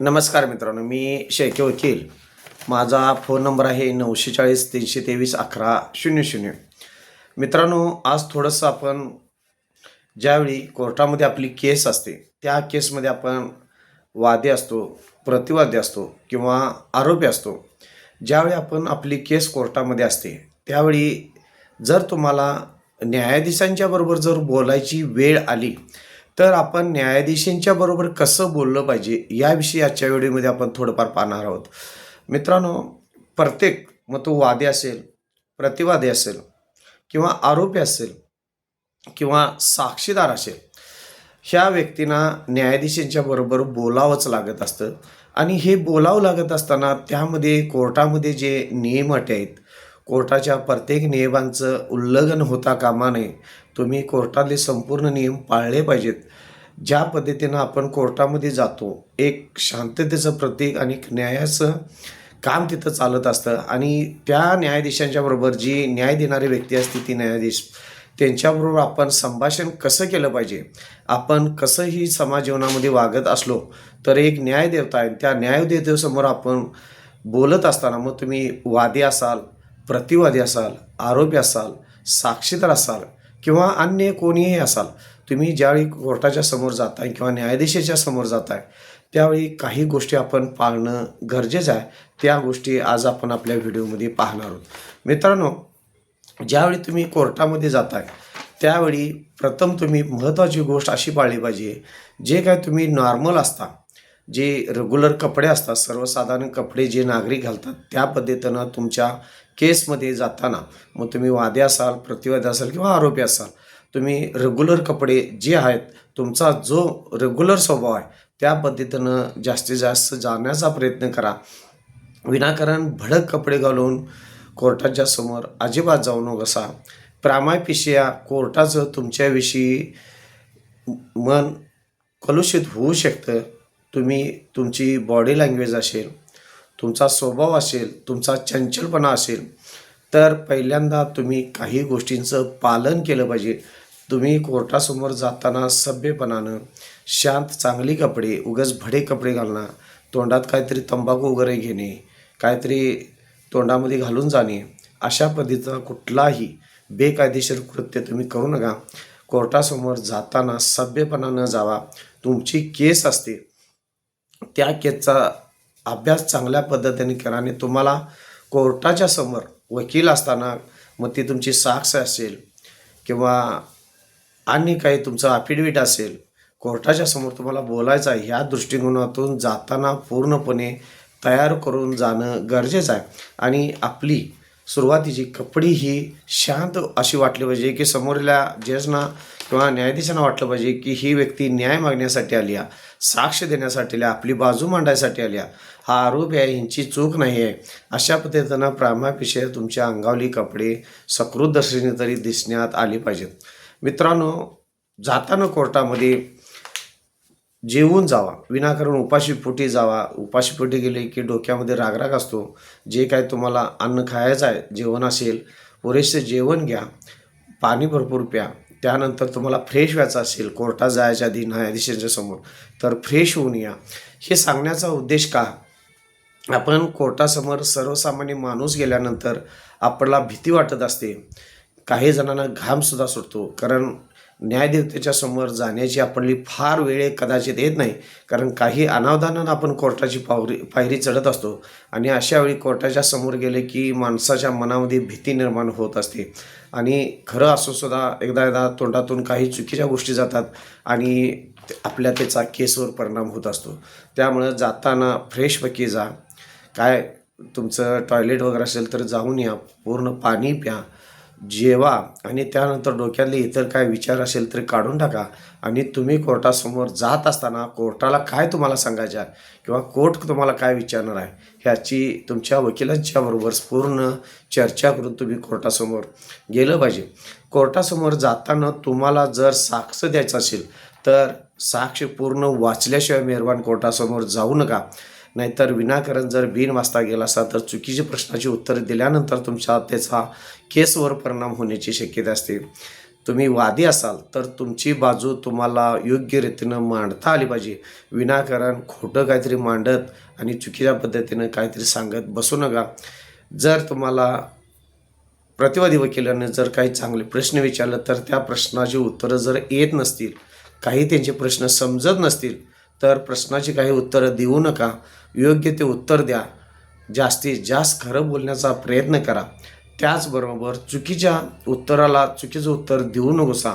नमस्कार मित्रांनो मी शेके वकील. माझा फोन नंबर आहे नऊशे चाळीस तीनशे तेवीस अकरा शून्य शून्य. मित्रांनो आज थोडंसं आपण ज्यावेळी कोर्टामध्ये आपली केस असते त्या केसमध्ये आपण वादी असतो प्रतिवादी असतो किंवा आरोपी असतो. ज्यावेळी आपण आपली केस कोर्टामध्ये असते त्यावेळी जर तुम्हाला न्यायाधीशांच्या बरोबर जर बोलायची वेळ आली तर आपण न्यायाधीशांच्या बरोबर कसं बोललं पाहिजे याविषयी आजच्या व्हिडिओमध्ये आपण थोडंफार पाहणार आहोत. मित्रांनो प्रत्येक मग तो वादी असेल प्रतिवादी असेल किंवा आरोपी असेल किंवा साक्षीदार असेल ह्या व्यक्तींना न्यायाधीशांच्या बरोबर बोलावंच लागत असतं. आणि हे बोलावं लागत असताना त्यामध्ये कोर्टामध्ये जे नियम अटी आहेत कोर्टाच्या प्रत्येक नियमांचं उल्लंघन होता कामा नये. तुम्ही कोर्टातले संपूर्ण नियम पाळले पाहिजेत. ज्या पद्धतीनं आपण कोर्टामध्ये जातो एक शांततेचं प्रतीक आणि न्यायाचं काम तिथं चालत असतं आणि त्या न्यायाधीशांच्या बरोबर जी न्याय देणारी व्यक्ती असते ती न्यायाधीश त्यांच्याबरोबर आपण संभाषण कसं केलं पाहिजे? आपण कसंही समाज जीवनामध्ये वागत असलो तर एक न्यायदेवता आहे त्या न्यायदेवतेसमोर आपण बोलत असताना मग तुम्ही वादी असाल प्रतिवादी असाल आरोपी असाल साक्षीदार असाल किंवा अन्य कोणीही असाल तुम्ही ज्यावेळी कोर्टाच्या समोर जाताय किंवा न्यायाधीशाच्या समोर जाताय त्यावेळी काही गोष्टी आपण पाळणं गरजेचं आहे. त्या गोष्टी आज आपण आपल्या व्हिडिओमध्ये पाहणार आहोत. मित्रांनो ज्यावेळी तुम्ही कोर्टामध्ये जाताय त्यावेळी प्रथम तुम्ही महत्त्वाची गोष्ट अशी पाळली पाहिजे जे काय तुम्ही नॉर्मल असता जे रेग्युलर कपडे असतात सर्वसाधारण कपडे जे नागरिक घालतात त्या पद्धतीनं तुमच्या केसमध्ये जाताना मग तुम्ही वादे असाल प्रतिवादी असाल किंवा आरोपी असाल तुम्ही रेग्युलर कपडे जे आहेत तुमचा जो रेग्युलर स्वभाव आहे त्या पद्धतीनं जास्तीत जास्त जाण्याचा प्रयत्न करा. विनाकारण भडक कपडे घालून कोर्टाच्या समोर अजिबात जाऊ नकोसा प्रामापिशिया कोर्टाचं तुमच्याविषयी मन कलुषित होऊ शकतं. तुम्ही तुमची बॉडी लँग्वेज असेल तुमचा स्वभाव असेल तुमचा चंचलपणा असेल तर पहिल्यांदा तुम्ही काही गोष्टींचं पालन केलं पाहिजे. तुम्ही कोर्टासमोर जाताना सभ्यपणानं शांत चांगली कपडे उगाच भडे कपडे घालणं तोंडात काहीतरी तंबाखू वगैरे घेणे काहीतरी तोंडामध्ये घालून जाणे अशा पद्धतीचा कुठलाही बेकायदेशीर कृत्य तुम्ही करू नका. कोर्टासमोर जाताना सभ्यपणानं जावा. तुमची केस असते. त्या केसचा अभ्यास चांगल्या पद्धतीने करा आणि तुम्हाला कोर्टाच्या समोर वकील असताना मग ती तुमची साक्ष असेल किंवा आणि काही तुमचं अफिडेविट असेल कोर्टाच्या समोर तुम्हाला बोलायचं आहे ह्या दृष्टिकोनातून जाताना पूर्णपणे तयार करून जाणं गरजेचं आहे. आणि आपली सुरुवातीची कपडी ही शांत अशी वाटली पाहिजे की समोरल्या जजना किंवा न्यायाधीशांना वाटलं पाहिजे की ही व्यक्ती न्याय मागण्यासाठी आली आहे साक्ष देण्यासाठी आली आपली बाजू मांडायसाठी आली आहे हा आरोप आहे ह्यांची चूक नाही आहे. अशा पद्धतीनं प्रामापिशय तुमच्या अंगावली कपडे सकृत दर्शनी तरी दिसण्यात आली पाहिजेत. मित्रांनो जाताना कोर्टामध्ये जेवून जावा. विनाकारण उपाशी पोटी जावा. उपाशी पोटी गेले की डोक्यामध्ये रागराग असतो. जे काय तुम्हाला अन्न खायचं आहे जेवण असेल पुरेसे जेवण घ्या. पाणी भरपूर प्या. त्यानंतर तुम्हाला फ्रेश व्हायचं असेल कोर्टात जायच्या आधी न्यायाधीशांच्या समोर तर फ्रेश होऊन या. हे सांगण्याचा उद्देश का? आपण कोर्टासमोर सर्वसामान्य माणूस गेल्यानंतर आपल्याला भीती वाटत असते. काही जणांना घामसुद्धा सुटतो. कारण न्यायदेवतेच्या समोर जाण्याची आपली फार वेळ कदाचित येत नाही. कारण काही अनावधानानं आपण कोर्टाची पावरी पायरी चढत असतो. आणि अशा वेळी कोर्टाच्या समोर गेले की माणसाच्या मनामध्ये भीती निर्माण होत असते. आणि खरं असो सुद्धा एकदा एकदा तोंडातून काही चुकीच्या गोष्टी जातात आणि आपल्या त्याचा केसवर परिणाम होत असतो. त्यामुळं जाताना फ्रेशपैकी जा. काय तुमचं टॉयलेट वगैरे असेल तर जाऊन या. पूर्ण पाणी प्या. जेवा आणि त्यानंतर डोक्यातले इतर काय विचार असेल तर काढून टाका. आणि तुम्ही कोर्टासमोर जात असताना कोर्टाला काय तुम्हाला सांगायचं आहे? किंवा कोर्ट तुम्हाला काय विचारणार आहे? ह्याची तुमच्या वकिलांच्या बरोबर पूर्ण चर्चा करून तुम्ही कोर्टासमोर गेलं पाहिजे. कोर्टासमोर जाताना तुम्हाला जर साक्ष द्यायचं असेल तर साक्ष पूर्ण वाचल्याशिवाय मेहरबान कोर्टासमोर जाऊ नका. नाहीतर विनाकारण जर बिन वाजता गेला असा तर चुकीची प्रश्नाची उत्तरं दिल्यानंतर तुमच्या त्याचा केसवर परिणाम होण्याची शक्यता असते. तुम्ही वादी असाल तर तुमची बाजू तुम्हाला योग्य रीतीनं मांडता आली पाहिजे. विनाकारण खोटं काहीतरी मांडत आणि चुकीच्या पद्धतीनं काहीतरी सांगत बसू नका. जर तुम्हाला प्रतिवादी वकिलाने जर काही चांगले प्रश्न विचारलं तर त्या प्रश्नाची उत्तरं जर येत नसतील काही त्यांचे प्रश्न समजत नसतील तर प्रश्नाची काही उत्तरं देऊ नका. योग्य ते उत्तर द्या. जास्तीत जास्त खरं बोलण्याचा प्रयत्न करा. त्याचबरोबर चुकीच्या उत्तराला चुकीचं उत्तर देऊ नकोसा.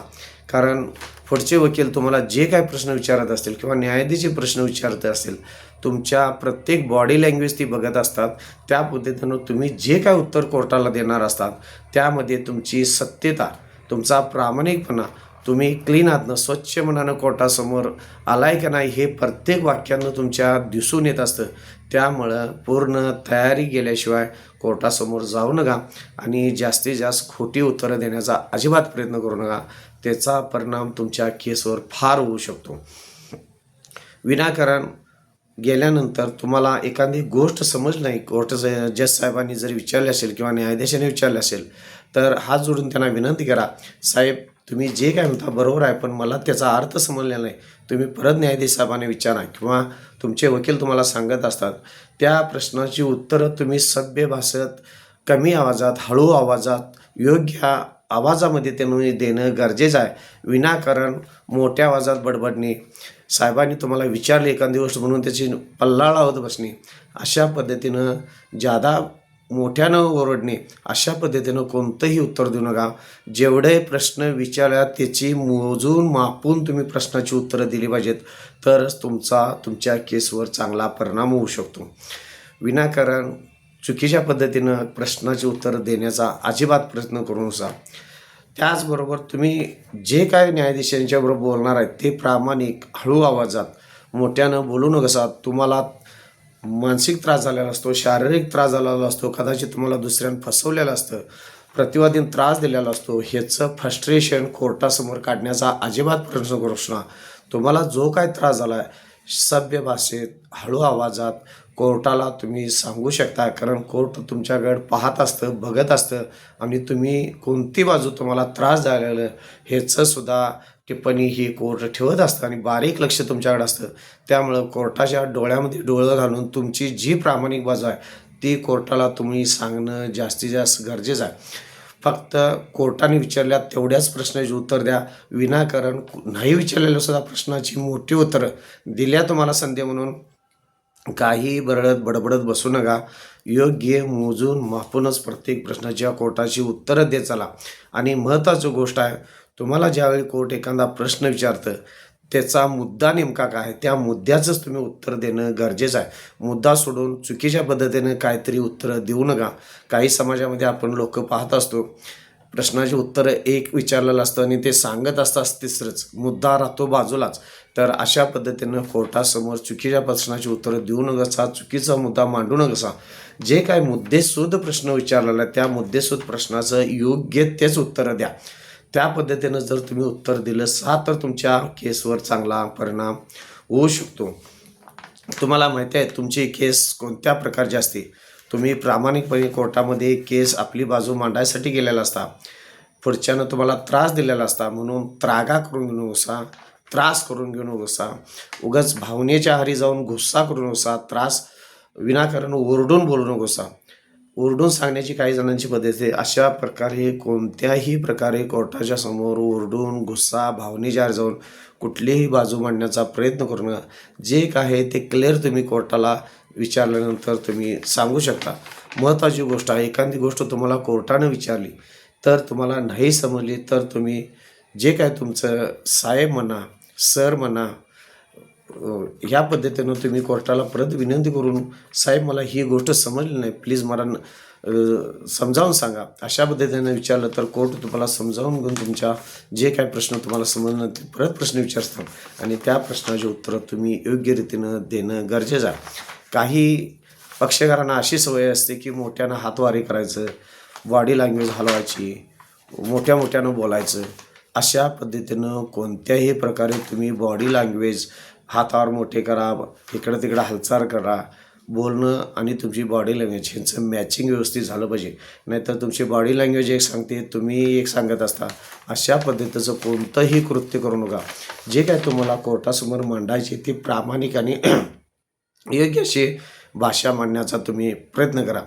कारण पुढचे वकील तुम्हाला जे काय प्रश्न विचारत असतील किंवा न्यायाधीशचे प्रश्न विचारत असतील तुमच्या प्रत्येक बॉडी लँग्वेज ती बघत असतात. त्या पद्धतीनं तुम्ही जे काय उत्तर कोर्टाला देणार असतात त्यामध्ये तुमची सत्यता तुमचा प्रामाणिकपणा तुम्ही क्लीन आहातनं स्वच्छ मनानं कोर्टासमोर आलाय का नाही हे प्रत्येक वाक्यानं तुमच्या दिसून येत असतं. त्यामुळं पूर्ण तयारी गेल्याशिवाय कोर्टासमोर जाऊ नका आणि जास्तीत जास्त खोटी उत्तरं देण्याचा अजिबात प्रयत्न करू नका. त्याचा परिणाम तुमच्या केसवर फार होऊ शकतो. विनाकारण गेल्यानंतर तुम्हाला एखादी गोष्ट समज नाही कोर्ट जज साहेबांनी जर विचारले असेल किंवा न्यायाधीशाने विचारले असेल तर हात जोडून त्यांना विनंती करा. साहेब तुम्ही जे काय म्हणता बरोबर आहे पण मला त्याचा अर्थ समजलेला नाही. तुम्ही परत न्यायाधीश साहेबांना विचारा किंवा तुमचे वकील तुम्हाला सांगत असतात. त्या प्रश्नाची उत्तरं तुम्ही सभ्य भाषेत कमी आवाजात हळू आवाजात योग्य आवाजामध्ये त्यांनी देणं गरजेचं आहे. विनाकारण मोठ्या आवाजात बडबडणे. साहेबांनी तुम्हाला विचारले एखादी गोष्ट म्हणून त्याची पल्लाळा होत बसणे. अशा पद्धतीनं जादा मोठ्यानं ओरडणे अशा पद्धतीनं कोणतंही उत्तर देऊ नका. जेवढे प्रश्न विचारल्या त्याची मोजून मापून तुम्ही प्रश्नाची उत्तरं दिली पाहिजेत. तरच तुमचा तुमच्या केसवर चांगला परिणाम होऊ शकतो. विनाकारण चुकीच्या पद्धतीनं प्रश्नाची उत्तरं देण्याचा अजिबात प्रयत्न करू नका. त्याचबरोबर तुम्ही जे काय न्यायाधीशांच्याबरोबर बोलणार आहेत ते प्रामाणिक हळू आवाजात मोठ्यानं बोलू नका तुम्हाला मानसिक त्रास झालेला असतो शारीरिक त्रास झालेला असतो कदाचित तुम्हाला दुसऱ्यानं फसवलेलं असतं प्रतिवादीन त्रास दिलेला असतो ह्याचं फ्रस्ट्रेशन कोर्टासमोर काढण्याचा अजिबात प्रश्न करू शकणार तुम्हाला जो काय त्रास झाला आहे सभ्य भाषेत हळू आवाजात कोर्टाला तुम्ही सांगू शकता कारण कोर्ट तुमच्याकडे पाहत असतं बघत असतं आणि तुम्ही कोणती बाजू तुम्हाला त्रास झालेलं ह्याचं सुद्धा टिप्पणी ही कोर्ट ठेवत असतं आणि बारीक लक्ष तुमच्याकडे असतं. त्यामुळं कोर्टाच्या डोळ्यामध्ये डोळं घालून तुमची जी प्रामाणिक बाजू आहे ती कोर्टाला तुम्ही सांगणं जास्तीत जास्त गरजेचं आहे. फक्त कोर्टाने विचारल्या तेवढ्याच प्रश्नाची उत्तर द्या. विनाकारण नाही विचारलेल्या सुद्धा प्रश्नाची मोठी उत्तरं दिल्या तुम्हाला संधी म्हणून. काही बरडत बडबडत बसू नका. योग्य मोजून मापूनच प्रत्येक प्रश्नाच्या कोर्टाची उत्तरं देत चला. आणि महत्त्वाची गोष्ट आहे तुम्हाला ज्यावेळी कोर्ट एखादा प्रश्न विचारतं त्याचा मुद्दा नेमका काय? आहे त्या मुद्द्याचंच तुम्ही उत्तर देणं गरजेचं आहे. मुद्दा सोडून चुकीच्या पद्धतीनं काहीतरी उत्तरं देऊ नका. काही समाजामध्ये आपण लोक पाहत असतो प्रश्नाची उत्तरं एक विचारलेलं असतं आणि ते सांगत असतात तिसरंच. मुद्दा राहतो बाजूलाच. तर अशा पद्धतीनं कोर्टासमोर चुकीच्या प्रश्नाची उत्तरं देऊ नका चुकीचा मुद्दा मांडू नका जे काय मुद्देसूद प्रश्न विचारलेला त्या मुद्देसूद प्रश्नाचं योग्य तेच उत्तरं द्या. त्या पद्धतीनं जर तुम्ही उत्तर दिलं सा तर तुमच्या केसवर चांगला परिणाम होऊ शकतो. तुम्हाला माहिती आहे तुमची केस कोणत्या प्रकारची असते? तुम्ही प्रामाणिकपणे कोर्टामध्ये केस आपली बाजू मांडायसाठी गेलेला असता. पुढच्यानं तुम्हाला त्रास दिलेला असता. म्हणून त्रागा करून घेऊ नकोसा त्रास करून घेऊ नकोसा उगाच भावनेच्या हारी जाऊन गुस्सा करू नकोसा त्रास विनाकारण ओरडून बोलू नकोसा ओरडून सांगण्याची काही जणांची पद्धत आहे. अशा प्रकारे कोणत्याही प्रकारे कोर्टाच्या समोर ओरडून गुस्सा भावनेच्या आहारी जाऊन कुठलीही बाजू मांडण्याचा प्रयत्न करू नका जे काय ते क्लिअर तुम्ही कोर्टाला विचारल्यानंतर तुम्ही सांगू शकता. महत्त्वाची गोष्ट आहे एखादी गोष्ट तुम्हाला कोर्टानं विचारली तर तुम्हाला नाही समजली तर तुम्ही जे काय तुमचं साहेब म्हणा सर म्हणा ह्या पद्धतीनं तुम्ही कोर्टाला परत विनंती करून साहेब मला ही गोष्ट समजली नाही प्लीज मला समजावून सांगा. अशा पद्धतीनं विचारलं तर कोर्ट तुम्हाला समजावून घेऊन तुमच्या जे काय प्रश्न तुम्हाला समजलं ते परत प्रश्न विचारतात. आणि त्या प्रश्नाचे उत्तरं तुम्ही योग्य रीतीनं देणं गरजेचं आहे. काही पक्षकारांना अशी सवय असते की मोठ्यानं हातवारी करायचं बॉडी लँग्वेज हलवायची मोठ्या मोठ्यानं बोलायचं. अशा पद्धतीनं कोणत्याही प्रकारे तुम्ही बॉडी लँग्वेज हातावर मोठे करा इकडं तिकडं हालचाल करा बोलणं आणि तुमची बॉडी लँग्वेज ह्यांचं मॅचिंग व्यवस्थित झालं पाहिजे. नाहीतर तुमची बॉडी लँग्वेज एक सांगते तुम्ही एक सांगत असता. अशा पद्धतीचं कोणतंही कृत्य करू नका. जे काय तुम्हाला कोर्टासमोर मांडायचे ते प्रामाणिक आणि योग्य अशी भाषा मांडण्याचा तुम्ही प्रयत्न करा.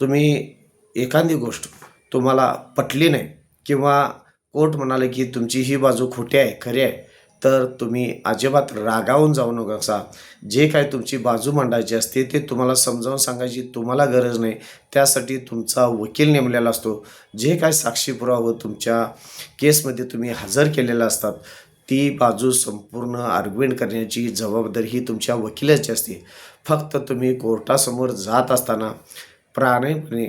तुम्ही एखादी गोष्ट तुम्हाला पटली नाही किंवा कोर्ट म्हणाले की तुमची ही बाजू खोटी आहे खरी आहे तर तुम्ही अजिबात रागावून जाऊ नका. जे काय तुमची बाजू मांडायची असते ते तुम्हाला समजावून सांगायची तुम्हाला गरज नाही. त्यासाठी तुमचा वकील नेमलेला असतो. जे काय साक्षीपुरावं तुमच्या केसमध्ये तुम्ही हजर केलेलं असतात ती बाजू संपूर्ण आर्ग्युमेंट करण्याची जबाबदारी ही तुमच्या वकिलाची असते. फक्त तुम्ही कोर्टासमोर जात असताना प्राणपणे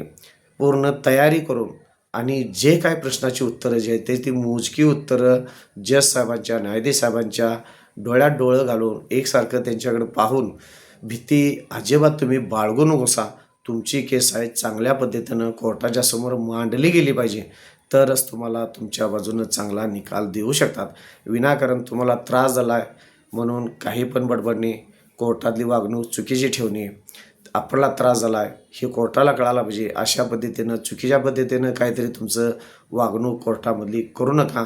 पूर्ण तयारी करून आणि जे काय प्रश्नाची उत्तरं जी आहेत ते ती मोजकी उत्तरं जज साहेबांच्या न्यायाधीश साहेबांच्या डोळ्यात डोळं घालून एकसारखं त्यांच्याकडे पाहून भीती अजिबात तुम्ही बाळगू नकोसा. तुमची केस आहे चांगल्या पद्धतीनं कोर्टाच्या समोर मांडली गेली पाहिजे. तरच तुम्हाला तुमच्या बाजूनं चांगला निकाल देऊ शकतात. विनाकारण तुम्हाला त्रास झाला आहे म्हणून काही पण बडबडणे कोर्टातली वागणूक चुकीची ठेवणे आपला त्रास झाला आहे हे कोर्टाला कळायला पाहिजे. अशा पद्धतीनं चुकीच्या पद्धतीनं काहीतरी तुमचं वागणूक कोर्टामधली करू नका.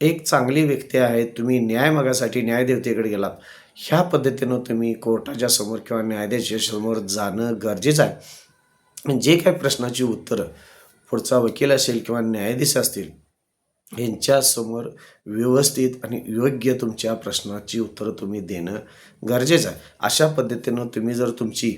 एक चांगली व्यक्ती आहे तुम्ही न्याय मागासाठी न्यायदेवतेकडे गेलात. ह्या पद्धतीनं तुम्ही कोर्टाच्या समोर किंवा न्यायाधीशासमोर जाणं गरजेचं आहे. जे काही प्रश्नाची उत्तरं पुढचा वकील असेल किंवा न्यायाधीश असतील यांच्यासमोर व्यवस्थित आणि योग्य तुमच्या प्रश्नाची उत्तरं तुम्ही देणं गरजेचं आहे. अशा पद्धतीनं तुम्ही जर तुमची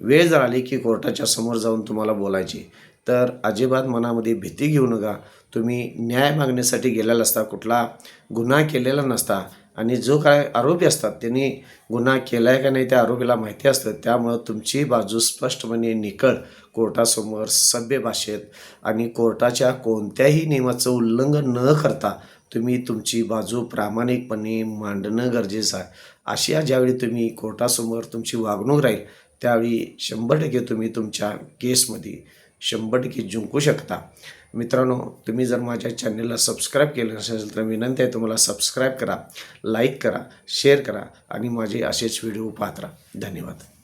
वेळ जर आली की कोर्टाच्या समोर जाऊन तुम्हाला बोलायची तर अजिबात मनामध्ये भीती घेऊ नका. तुम्ही न्याय मागण्यासाठी गेलेला असता कुठला गुन्हा केलेला नसता आणि जो काय आरोपी असतात त्यांनी गुन्हा केला आहे का नाही त्या आरोपीला माहिती असतं. त्यामुळं तुमची बाजू स्पष्टपणे निकळ कोर्टासमोर सभ्य भाषेत आणि कोर्टाच्या कोणत्याही नियमाचं उल्लंघन न करता तुम्ही तुमची बाजू प्रामाणिकपणे मांडणं गरजेचं आहे. अशा ज्यावेळी तुम्ही कोर्टासमोर तुमची वागणूक राहील त्यावेळी शंभर टक्के तुम्ही तुमच्या केसमध्ये शंभर टक्के जिंकू शकता. मित्रांनो तुम्ही जर माझ्या चॅनलला सबस्क्राईब केलं नसेल तर विनंती आहे तुम्हाला सबस्क्राईब करा लाईक करा शेअर करा आणि माझे असेच व्हिडिओ पाहत राहा. धन्यवाद.